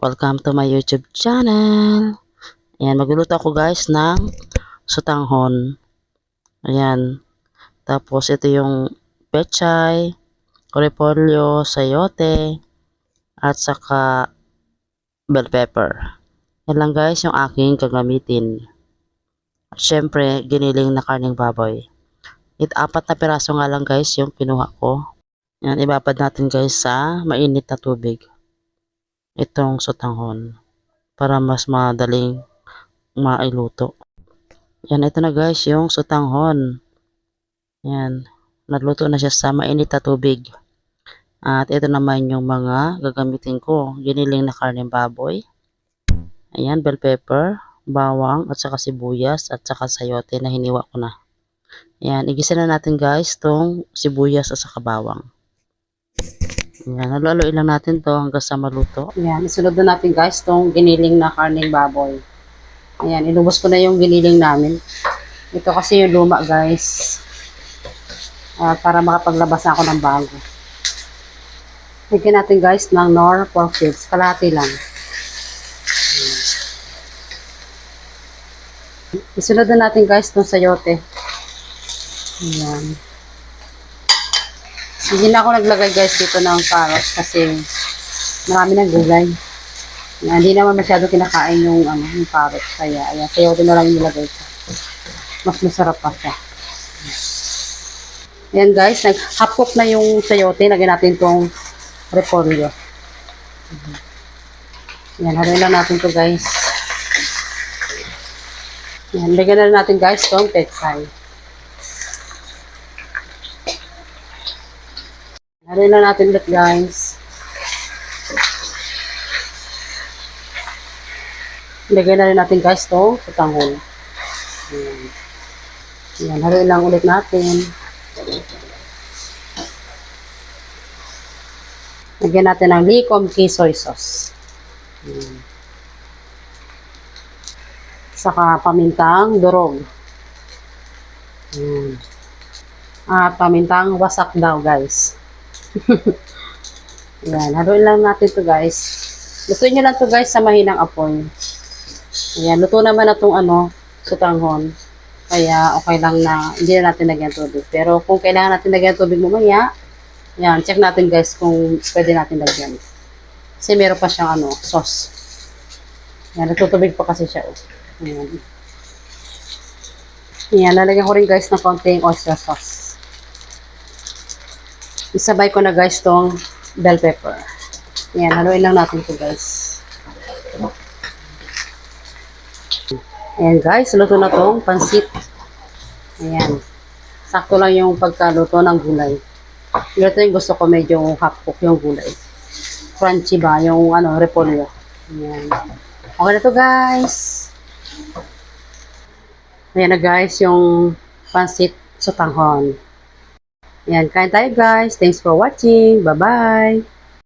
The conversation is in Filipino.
Welcome to my YouTube channel. Ayan, magluluto ako guys ng sutanghon. Ayan. Tapos ito yung pechay, repolyo, sayote, at saka bell pepper. Yan lang guys yung aking gagamitin. At syempre, giniling na karning baboy. It apat na piraso nga lang guys yung kinuha ko. Yan, ibabad natin guys sa mainit na tubig. Itong sutanghon. Para mas madaling mailuto. Yan, ito na guys yung sutanghon. Yan, nagluto na siya sa mainit na tubig. At ito naman yung mga gagamitin ko. Giniling na karne baboy. Ayan, bell pepper, bawang, at saka sibuyas, at saka sayote na hiniwa ko na. Ayan, igisa na natin guys tong sibuyas at saka bawang. Ayan, haluhaluin lang natin to hanggang sa maluto. Ayan, isunod na natin guys tong giniling na karning baboy. Ayan, inubos ko na yung giniling namin. Ito kasi yung luma guys. Ah, para makapaglabas ako ng bago. Bigyan natin guys ng nor pork cubes. Kalahati lang. Isunod na natin guys itong sayote. Ayan. Hindi na ako naglagay guys dito ng carrots kasi marami ng gulay. Ayan, hindi naman masyado kinakain yung, ano, yung carrots. Kaya ayan, sayote na lang yung nilagay ko. Mas masarap pa siya. Ayan guys, nag half cook na yung sayote. Lagyan natin itong repolyo. Ayan, haluin lang natin to guys. Yan, lagyan na natin guys itong pechay. Haluin na natin ulit guys. Lagyan na rin natin guys itong sutanghon. Yan. Yan, haluin lang ulit natin. Lagyan natin ng likom key soy sauce. Yan saka pamintang durog. Ayan. At pamintang wasak daw, guys. Ayan, haluin lang natin to guys. Lutuin nyo lang to guys sa mahinang apoy. Ayan, luto naman na tong ano, sutanghon. Kaya okay lang na hindi na natin lagyan tubig. Pero kung kailangan natin lagyan tubig mamaya, ayan, check natin guys kung pwede natin lagyan. Kasi meron pa siyang ano, sauce. Ayan, nagtutubig pa kasi siya. Oh. Ayan. Ayan, lalagyan ko rin guys ng konting oyster sauce. Isabay ko na guys tong bell pepper. Ayan, haluin lang natin to guys. Ayan guys, luto na tong pansit. Ayan. Sakto lang yung pagkaluto ng gulay. Ito yung gusto ko medyo half cook yung gulay. Crunchy ba yung ano, repolyo. Ayan. Okay na to guys. Ayan na guys, yung pansit sa tanghon. Ayan, kain tayo guys. Thanks for watching. Bye-bye.